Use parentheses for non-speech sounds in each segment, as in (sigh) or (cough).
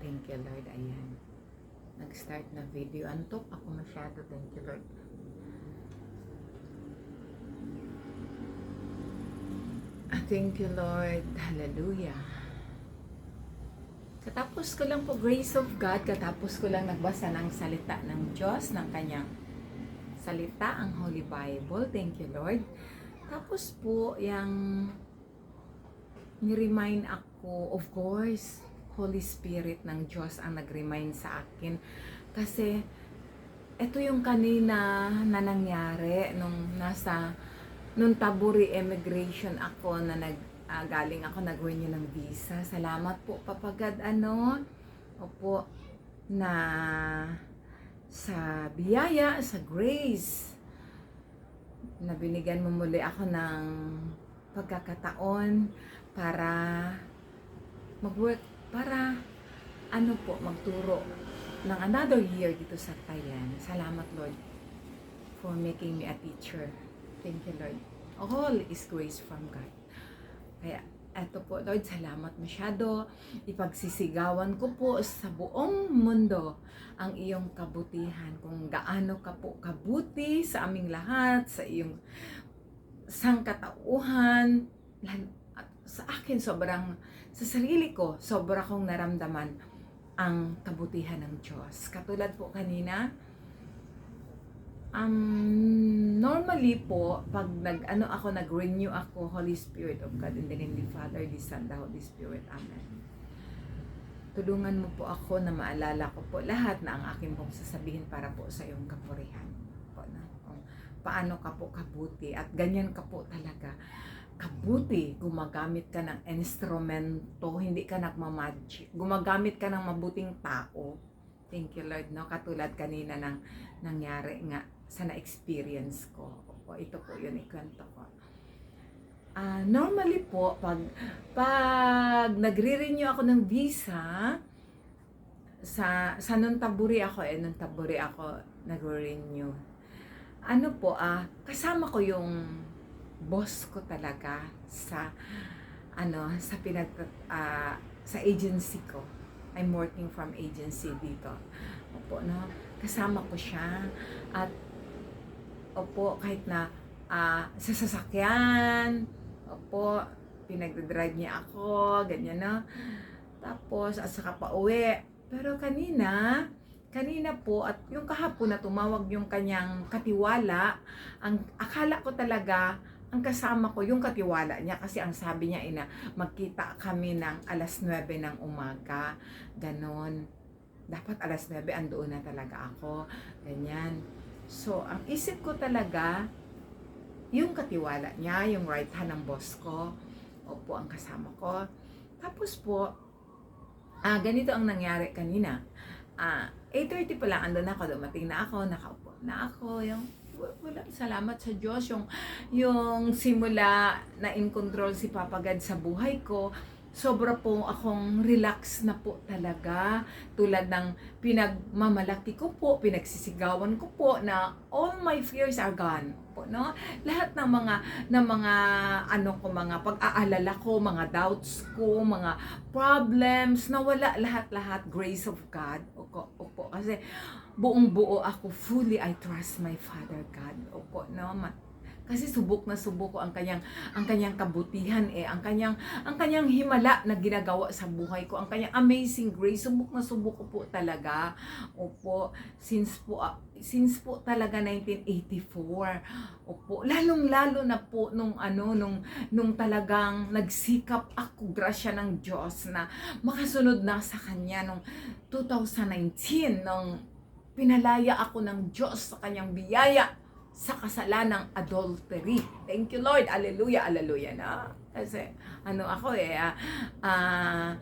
Thank you, Lord. Ayan. Nag-start na video. Antok ako masyado. Thank you, Lord. Ah, Thank you, Lord. Hallelujah. Katapos ko lang po, grace of God, katapos ko lang nagbasa ng salita ng Diyos, ng kanyang salita, ang Holy Bible. Thank you, Lord. Tapos po, yung ni-remind ako, of course, Holy Spirit ng Diyos ang nag-remind sa akin. Kasi, ito yung kanina na nangyari nung nasa, nung Taburi Immigration ako na nag, ah, galing ako nag-renew ng visa. Salamat po, papagad ano, opo, na sa biyaya, sa grace, na binigyan mo muli ako ng pagkakataon para mag-work, para ano po, magturo ng another year dito sa Thailand. Salamat Lord for making me a teacher. Thank you Lord. All is grace from God. Kaya eto po Lord, salamat masyado. Ipagsisigawan ko po sa buong mundo ang iyong kabutihan. Kung gaano ka po kabuti sa aming lahat, sa iyong sangkatauhan, at sa akin sobrang, sa sarili ko, sobra kong naramdaman ang kabutihan ng Diyos. Katulad po kanina, um, normally po, pag nag, ano ako, nag-renew ako, Holy Spirit of God, in the name of the Father, the Son, the Holy Spirit. Amen. Tulungan mo po ako na maalala ko po lahat na ang aking pong sasabihin para po sa iyong kapurihan. Po, na, kung paano ka po kabuti at ganyan ka po talaga kabuti, gumagamit ka ng instrumento, hindi ka nagmamagic, gumagamit ka ng mabuting tao. Thank you Lord, no? Katulad kanina ng nangyari nga sa na-experience ko. Opo, ito po yun, ikwento ko. Ah, normally po, pag, pag nagre-renew ako ng visa, sa, sa nung taburi ako, eh, nung taburi ako, nagre-renew. Ano po, ah, kasama ko yung boss ko talaga sa ano sa pinag ah, sa agency ko. I'm working from agency dito. Opo, no? Kasama ko siya at opo, kahit na ah, sa sasakyan, opo, pinagdadrive niya ako, ganyan no? Tapos, at saka pa uwi. Pero kanina, kanina po, at yung kahapon na tumawag yung kanyang katiwala, ang akala ko talaga, ang kasama ko yung katiwala niya. Kasi ang sabi niya ina magkita kami ng alas 9 ng umaga. Ganon. Dapat alas 9 andoon na talaga ako. Ganyan. So ang isip ko talaga yung katiwala niya yung right hand ng boss ko opo ang kasama ko. Tapos po ah ganito ang nangyari kanina. Ah 8.30 pa lang andun ako dumating na ako nakaupo na ako yung wala. Salamat sa Diyos yung yung simula na in control si Papa God sa buhay ko sobra po akong relax na po talaga tulad ng pinagmamalaki ko po pinagsisigawan ko po na all my fears are gone po no lahat ng mga ng mga ano ko mga pag-aalala ko mga doubts ko mga problems nawala lahat-lahat grace of God opo, opo kasi buong buo ako fully I trust my Father God. Opo, no? Kasi subok na subok ko ang kanyang ang kanyang kabutihan eh. Ang kanyang ang kanyang himala na ginagawa sa buhay ko. Ang kanyang amazing grace. Subok na subok ko po talaga. Opo. Since po ah, since po talaga 1984 opo. Lalong lalo na po nung ano nung nung talagang nagsikap ako grasya ng Diyos na makasunod na sa kanya nung 2019 nung pinalaya ako ng Diyos sa kanyang biyaya sa kasalanang adultery. Thank you Lord. Alleluia, alleluia na. Kasi ano ako eh, ah, ah,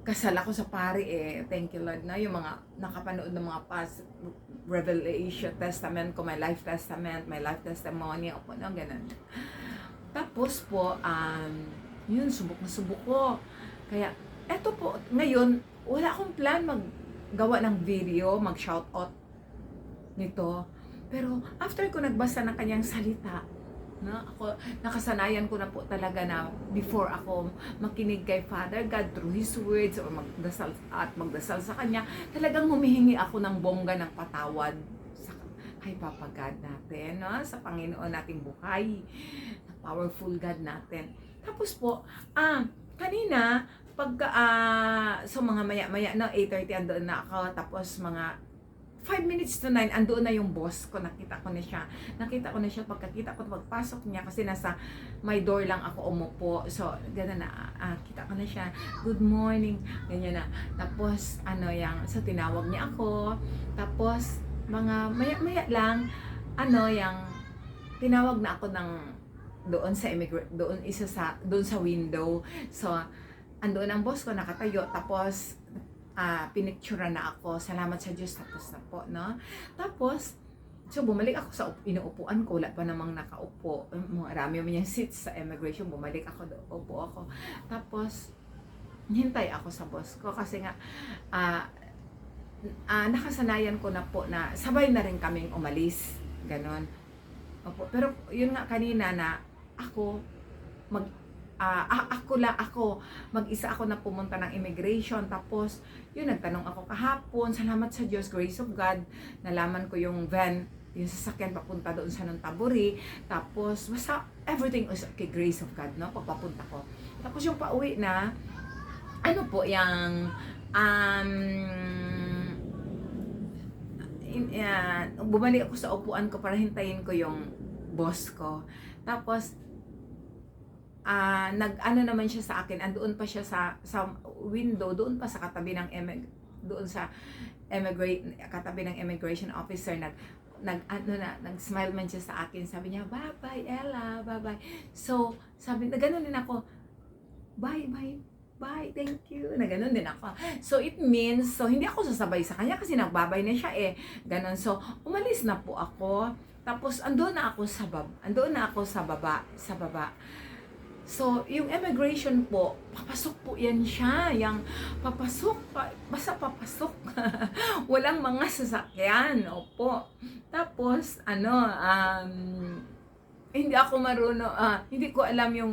kasal ako sa pari eh. Thank you Lord na yung mga nakapanood ng mga past Revelation Testament ko, my life testament, my life testimony, o po, ganun. Tapos po, um, yun, subok na subok ko. Kaya, eto po, ngayon, wala akong plan maggawa ng video, mag-shoutout nito. Pero after ko nagbasa ng kanyang salita, No? Ako, nakasanayan ko na po talaga na before ako makinig kay Father God through His words or magdasal at magdasal sa Kanya, talagang humihingi ako ng bongga ng patawad sa kay Papa God natin, no? sa Panginoon nating buhay, na powerful God natin. Tapos po, ah, kanina, pagka, ah, so mga maya-maya, no, 8.30 andoon na ako, tapos mga 5 minutes to 9, andoon na yung boss ko, nakita ko na siya. Nakita ko na siya, pagkakita ko, pagpasok niya, kasi nasa my door lang ako umupo. So, gano'n na, ah, kita ko na siya, good morning, ganyan na. Tapos, ano yang, so tinawag niya ako, tapos, mga maya-maya lang, ano yang, tinawag na ako ng doon sa immigrant, doon isa sa, doon sa window. So, andoon ang boss ko, nakatayo, tapos, ah pinicturean na ako. Salamat sa Diyos, tapos na po, no? Tapos, so bumalik ako sa up- inuupuan ko, wala pa namang nakaupo. Marami mo yung seats sa immigration, bumalik ako, do- upo ako. Tapos, hintay ako sa boss ko kasi nga, ah ah, nakasanayan ko na po na sabay na rin kaming umalis. Ganon. Opo. Pero yun nga kanina na ako mag ah, ako lang ako mag-isa ako na pumunta ng immigration. Tapos yun nagtanong ako kahapon salamat sa Diyos grace of God. Nalaman ko yung van yung sasakyan papunta doon sa Nontaburi tapos basta everything is okay grace of God no pagpapunta ko. Tapos yung pauwi na ano po yung um in, uh, bumalik ako sa upuan ko para hintayin ko yung boss ko. Tapos ah nag ano naman siya sa akin andoon pa siya sa sa window doon pa sa katabi ng emig doon sa emigrate katabi ng immigration officer nag nag ano na nag smile man siya sa akin. Sabi niya bye bye Ella bye bye. So sabi na ganun din ako bye bye bye thank you. Na ganun din ako. So it means so hindi ako sasabay sa kanya kasi nagbabay na siya eh. Ganun so umalis na po ako. Tapos andoon na ako sa bab andoon na ako sa baba sa baba So, yung immigration po, papasok po yan siya. Yang papasok, pa, basta papasok. (laughs) Walang mga sasakyan. Opo. Tapos, ano, um, hindi ako marunong, ah, hindi ko alam yung,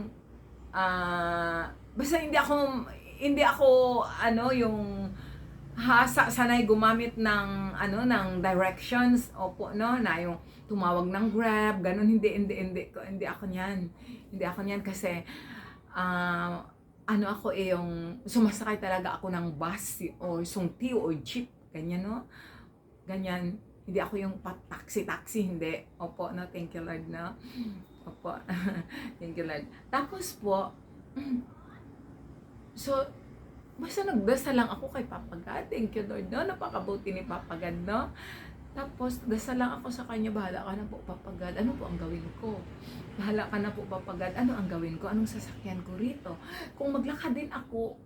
ah, basta hindi ako, hindi ako, ano, yung, hasa sanay gumamit ng ano ng directions opo no na yung tumawag ng Grab ganun hindi hindi hindi ko hindi ako niyan hindi ako niyan kasi ah, ano ako eh yung sumasakay talaga ako ng bus or sungti or jeep ganyan no? Ganyan. Hindi ako yung taxi taxi hindi. Opo no? Thank you Lord no? Opo. (laughs) Thank you Lord. Tapos po (clears throat) so basta nagdasal lang ako kay Papa God. Thank you, Lord, no? Napakabuti ni Papa God, no? Tapos, dasal lang ako sa kanya, bahala ka na po, Papa God. Ano po ang gawin ko? Bahala ka na po, Papa God. Ano ang gawin ko? Anong sasakyan ko rito? Kung maglakad din ako,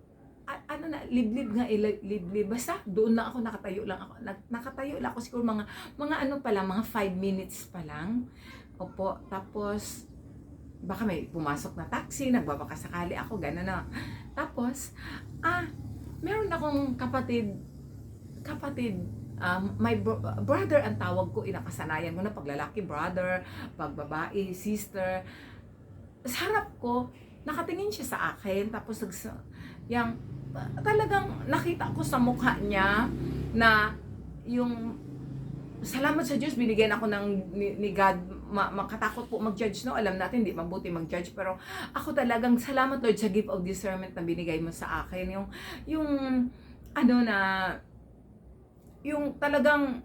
ano na, liblib nga, eh, li- liblib. Basta, doon na ako, nakatayo lang ako. Nakatayo lang ako siguro mga, mga ano pa lang, mga 5 minutes pa lang. Opo, tapos, baka may pumasok na taxi, nagbabaka sakali ako, gano'n na. Tapos, ah, meron akong kapatid, kapatid, um, my bro- brother ang tawag ko, inakasanayan ko na paglalaki, brother, pag babae, sister. Sa harap ko, nakatingin siya sa akin, tapos yung, talagang nakita ko sa mukha niya na yung salamat sa Diyos, binigyan ako ng ni, ni God, ma, makatakot po mag-judge, no? Alam natin, hindi mabuti mag-judge, pero ako talagang salamat Lord sa gift of discernment na binigay mo sa akin. Yung, yung, ano na, yung talagang,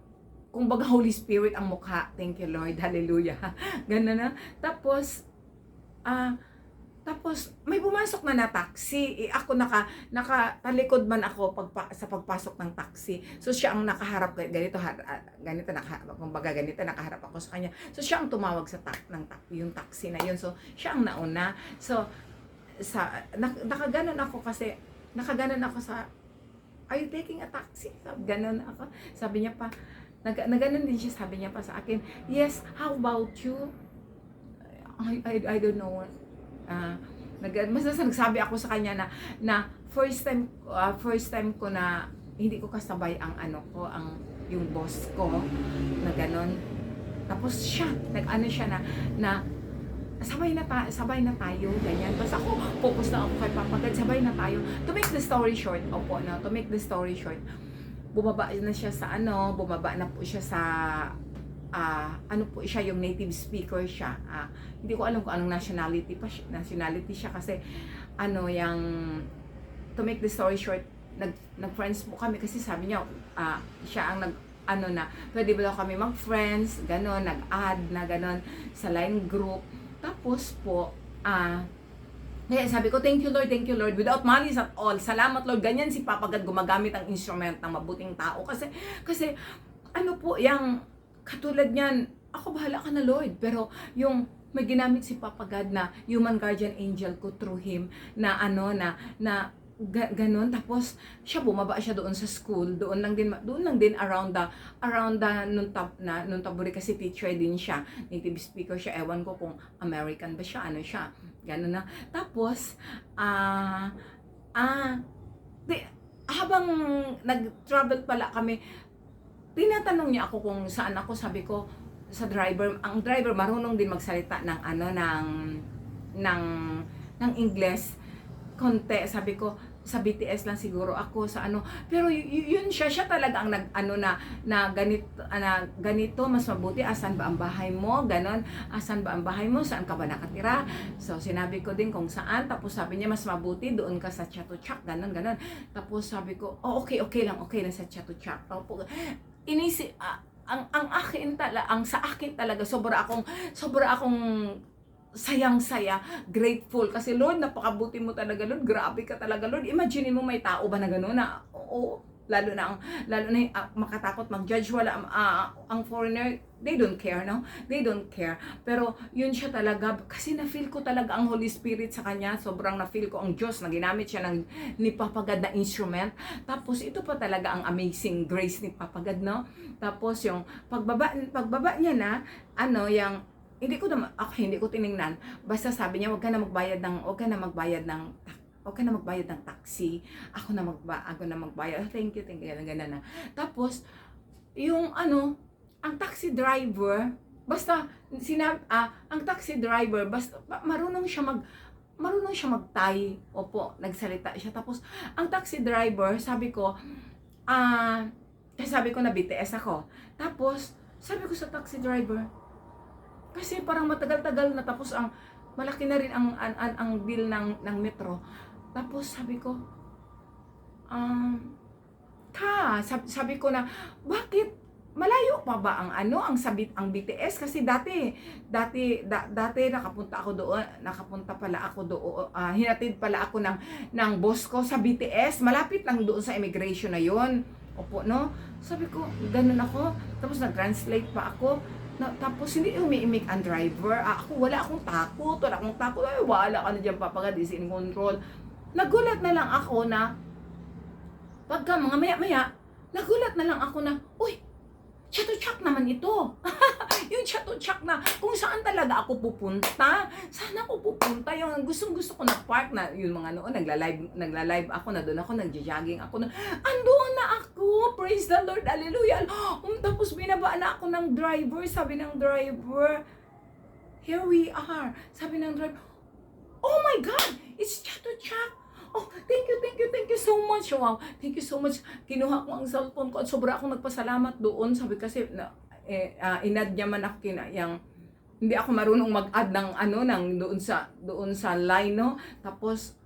kung baga Holy Spirit ang mukha. Thank you Lord, hallelujah. (laughs) Ganun na. Tapos, ah, tapos may pumasok na na taxi. Eh, ako naka nakatalikod man ako pagpa, sa pagpasok ng taxi. So siya ang nakaharap ganito har- ah, ganito naka kumbaga ganito nakaharap ako sa kanya. So siya ang tumawag sa tak ng tak yung taxi na yun. So siya ang nauna. So sa nak, nakaganon ako kasi nakaganon ako sa Are you taking a taxi? Sabi, ganon ako. Sabi niya pa, nag, naganon din siya, sabi niya pa sa akin, yes, how about you? I, I, I don't know. Ah, nag, basta nagsabi ako sa kanya na, na first time, ah, first time ko na hindi ko kasabay ang ano ko, ang yung boss ko, na ganon. Tapos siya, nag-ano siya na, na sabay na, ta- sabay na tayo, ganyan. Basta ako, focus na ako kay Papa God, sabay na tayo. To make the story short, opo, no, to make the story short, bumaba na siya sa ano, bumaba na po siya sa ah ano po siya yung native speaker siya. Ah, hindi ko alam kung anong nationality pa siya, nationality siya kasi ano yung to make the story short, nag nag-friends po kami kasi sabi niya ah, siya ang nag ano na, pwede ba daw kami mag-friends, ganon, nag-add na ganon sa line group. Tapos po, ah, kaya sabi ko, thank you Lord, thank you Lord, without malice at all. Salamat Lord, ganyan si Papa God gumagamit ang instrument ng mabuting tao. Kasi, kasi, ano po, yung, katulad niyan, ako bahala ka na Lord. Pero, yung, may ginamit si Papa God na human guardian angel ko through him na ano na na ga, ganon tapos siya bumaba siya doon sa school. Doon lang din doon lang din around the around the nung tab na nung taburi kasi teacher din siya. Native speaker siya. Ewan ko kung American ba siya ano siya. Ganon na. Tapos ah ah di, habang nag-travel pala kami tinatanong niya ako kung saan ako. Sabi ko sa driver ang driver marunong din magsalita ng ano ng ng ng English konti sabi ko sa BTS lang siguro ako sa ano. Pero yun siya siya talaga ang nag ano na na ganito na ganito mas mabuti asan ba ang bahay mo ganon. Asan ba ang bahay mo saan ka ba nakatira? So sinabi ko din kung saan tapos sabi niya mas mabuti doon ka sa Chatuchak ganon ganon. Tapos sabi ko oh okay okay lang okay na sa Chatuchak. Opo. inisi ah, ang ang akin tala ang sa akin talaga sobra akong sobra akong sayang-saya, grateful. Kasi Lord, napakabuti mo talaga, Lord. Grabe ka talaga, Lord. Imagine mo may tao ba na gano'n na, oo, lalo na ang, lalo na yung, ah, makatakot mag-judge. Wala, ah, ang foreigner, they don't care, no? They don't care. Pero, yun siya talaga. Kasi na-feel ko talaga ang Holy Spirit sa kanya. Sobrang na-feel ko ang Diyos na ginamit siya ng ni Papagad na instrument. Tapos, ito pa talaga ang amazing grace ni Papagad, no? Tapos, yung pagbaba, pagbaba niya na, ano, yung hindi ko na ako hindi ko tiningnan. Basta sabi niya wag ka na magbayad ng wag ka na magbayad ng wag ka na magbayad ng taxi. Ako na magba ako na magbayad. Thank you thank you. Ganun ganun na. Tapos yung ano ang taxi driver basta sinab ah, ang taxi driver basta ba- marunong siya mag marunong siya magtay opo nagsalita siya. Tapos ang taxi driver sabi ko ah sabi ko na BTS ako. Tapos sabi ko sa taxi driver kasi parang matagal-tagal na tapos ang malaki na rin ang ang, ang, ang bill ng ng metro. Tapos sabi ko um ka sabi, sabi ko na bakit? Malayo pa ba ang ano ang sabit ang BTS kasi dati dati da, dati nakapunta ako doon nakapunta pala ako doon ah, hinatid pala ako ng ng boss ko sa BTS malapit lang doon sa immigration na yon opo no? Sabi ko ganun ako. Tapos nag-translate pa ako na, tapos hindi umiimik ang driver. Ah, ako wala akong takot, wala akong takot. Ay, wala ka na dyan papaga, dis in control. Nagulat na lang ako na pagka mga maya-maya, nagulat na lang ako na, uy, chatuchak naman ito. (laughs) yung chatuchak na kung saan talaga ako pupunta. Saan ako pupunta? Yung gustong gusto ko na park na yung mga noon nagla-live nagla-live ako na doon ako nagja-jogging ako na andoon na ako. Praise the Lord. Hallelujah. Um, tapos binaba na ako ng driver. Sabi ng driver, here we are. Sabi ng driver, oh my God, it's chatuchak. Oh, thank you, thank you, thank you so much. Wow, thank you so much. Kinuha ko ang cellphone ko at sobra akong nagpasalamat doon. Sabi kasi, na, eh, uh, inad niya man ako kina, yung, hindi ako marunong mag-add ng ano, ng doon sa, doon sa line, no? Tapos,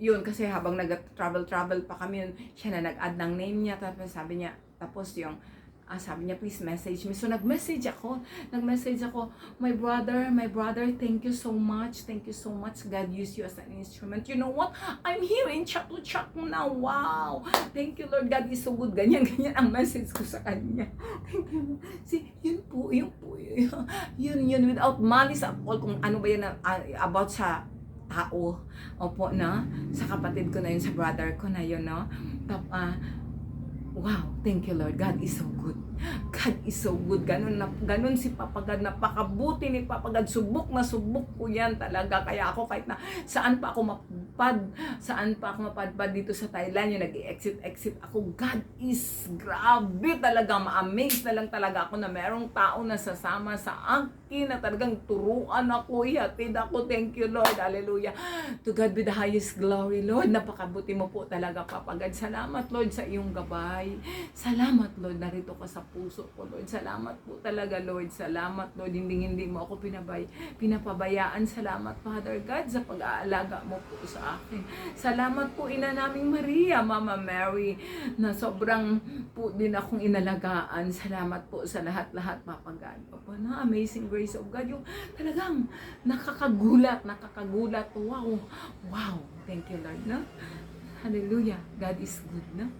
yun, kasi habang nag-travel-travel pa kami, yun, siya na nag-add ng name niya. Tapos sabi niya, tapos yung, ah, sabi niya, please message me. So, nag-message ako. Nag-message ako, my brother, my brother, thank you so much. Thank you so much. God used you as an instrument. You know what? I'm here in Chatuchak na. Wow! Thank you, Lord. God is so good. Ganyan, ganyan ang message ko sa kanya. Thank you. See, yun po, yun po. Yun, yun. Without malice at all, kung ano ba yan ah, about sa tao. Opo, no? Sa kapatid ko na yun, sa brother ko na yun, no? Tap, ah, Wow, thank you Lord. God is so good. God is so good. Ganun, na, ganun si Papa God. Napakabuti ni Papa God. Subok na subok ko yan talaga. Kaya ako kahit na saan pa ako mapadpad, saan pa ako mapadpad dito sa Thailand, yung nag-exit-exit ako. God is grabe talaga. Ma-amaze na lang talaga ako na merong tao na sasama sa akin na talagang turuan ako. Ihatid ako. Thank you Lord. Hallelujah. To God be the highest glory, Lord. Napakabuti mo po talaga, Papa God. Salamat, Lord, sa iyong gabay. Salamat, Lord. Narito ka sa puso ko, Lord. Salamat po talaga, Lord. Salamat, Lord. Hindi hindi mo ako pinabay, pinapabayaan. Salamat, Father God, sa pag-aalaga mo po sa akin. Salamat po, Ina naming Maria, Mama Mary, na sobrang po din akong inalagaan. Salamat po sa lahat-lahat, Papa God. Opo, na amazing grace of God. Yung talagang nakakagulat, nakakagulat. Wow, wow. Thank you, Lord. No? Hallelujah. God is good, no?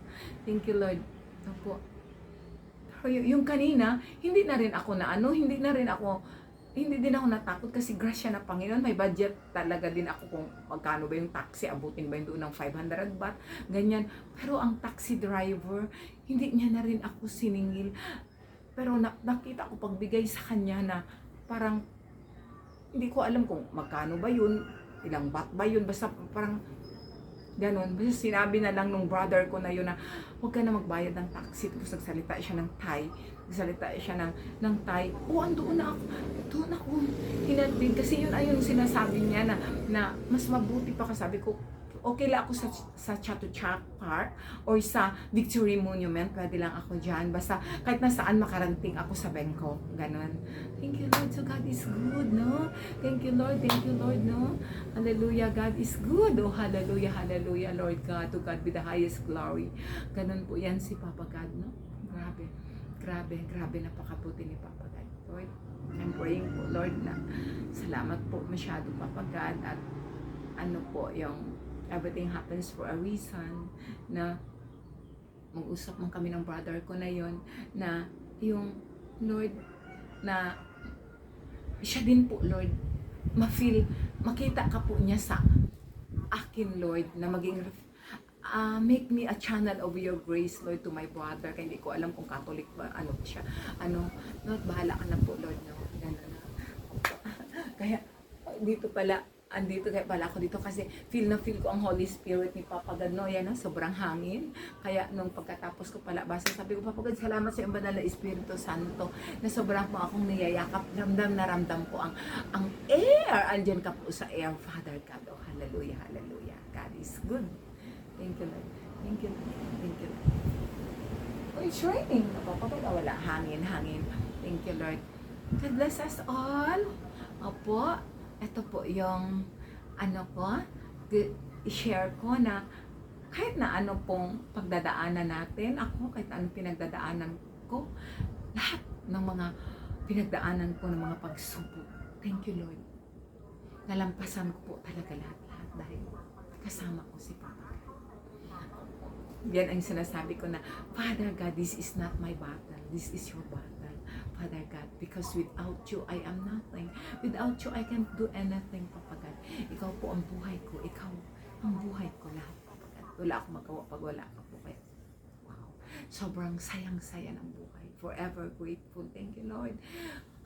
Thank you, Lord. Opo. Yung kanina, hindi na rin ako na ano, hindi na rin ako, hindi din ako natakot kasi grasya na Panginoon. May budget talaga din ako kung magkano ba yung taxi, abutin ba yung doon ng 500 baht, ganyan. Pero ang taxi driver, hindi niya na rin ako siningil. Pero na, nakita ko pagbigay sa kanya na parang, hindi ko alam kung magkano ba yun, ilang baht ba yun, basta parang Ganon. Basta sinabi na lang nung brother ko na yun na huwag ka na magbayad ng taxi. Tapos nagsalita siya ng Thai. Nagsalita siya ng, ng Thai. Oh, andoon na ako. Doon ako. Hinatid. Kasi yun ayun sinasabi niya na, na mas mabuti pa kasabi ko okay lang ako sa, sa Chatuchak Park or sa Victory Monument, pwede lang ako dyan. Basta kahit nasaan makaranting ako sa Bangkok. Ganon. Thank you Lord, so God is good, no? Thank you Lord, thank you Lord, no? Hallelujah, God is good. Oh, hallelujah, hallelujah, Lord God. To God be the highest glory. Ganon po yan si Papa God, no? Grabe, grabe, grabe, napakabuti ni Papa God. Lord, I'm praying po, Lord, na salamat po masyado, Papa God, at ano po, yung everything happens for a reason, na mag-usap man kami ng brother ko na yon na yung Lord na siya din po Lord ma-feel makita ka po niya sa akin Lord na maging ah, make me a channel of your grace Lord to my brother. Kaya hindi ko alam kung Catholic ba ano siya. Ano Lord bahala ka na po Lord no? Ganun na. (laughs) kaya dito pala andito kaya pala ako dito kasi feel na feel ko ang Holy Spirit ni Papa God. No yan no? sobrang hangin. Kaya nung pagkatapos ko pala basa sabi ko Papa God salamat sa iyong banal na Espiritu Santo na sobrang po akong niyayakap ramdam na ramdam ko ang ang air. Andyan ka po sa air Father God. Oh hallelujah hallelujah. God is good. Thank you Lord. Thank you Lord. Thank you Lord. Oh it's raining. Napapagod oh, wala. Hangin hangin. Thank you Lord. God bless us all. Opo ito po yung ano ko, i-share ko na kahit na ano pong pagdadaanan natin, ako kahit anong pinagdadaanan ko, lahat ng mga pinagdaanan ko ng mga pagsubok. Thank you Lord. Nalampasan ko po talaga lahat-lahat dahil kasama ko si Papa. Yan ang sinasabi ko na, Father God, this is not my battle. This is your battle. Father God, because without you, I am nothing. Without you, I can't do anything, Papa God. Ikaw po ang buhay ko. Ikaw ang buhay ko lahat, Papa God. Wala akong magawa pag wala ka po. Kaya, wow. Sobrang sayang-saya ng buhay. Forever grateful. Thank you, Lord.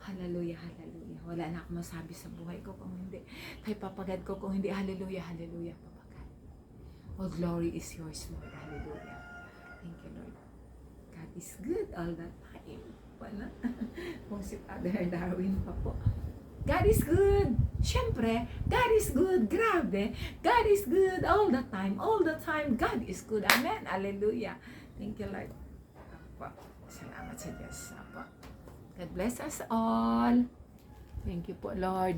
Hallelujah, hallelujah. Wala na akong masabi sa buhay ko kung hindi. Kay Papa God ko kung hindi. Hallelujah, hallelujah, Papa God. All glory is yours, Lord. Hallelujah. Thank you, Lord. God is good all the time. Wala. (laughs) Kung si Father Darwin pa po. God is good. Siyempre, God is good. Grabe. God is good all the time. All the time, God is good. Amen. Hallelujah. Thank you, Lord. Apo. Salamat sa Diyos. Apo. God bless us all. Thank you po, Lord.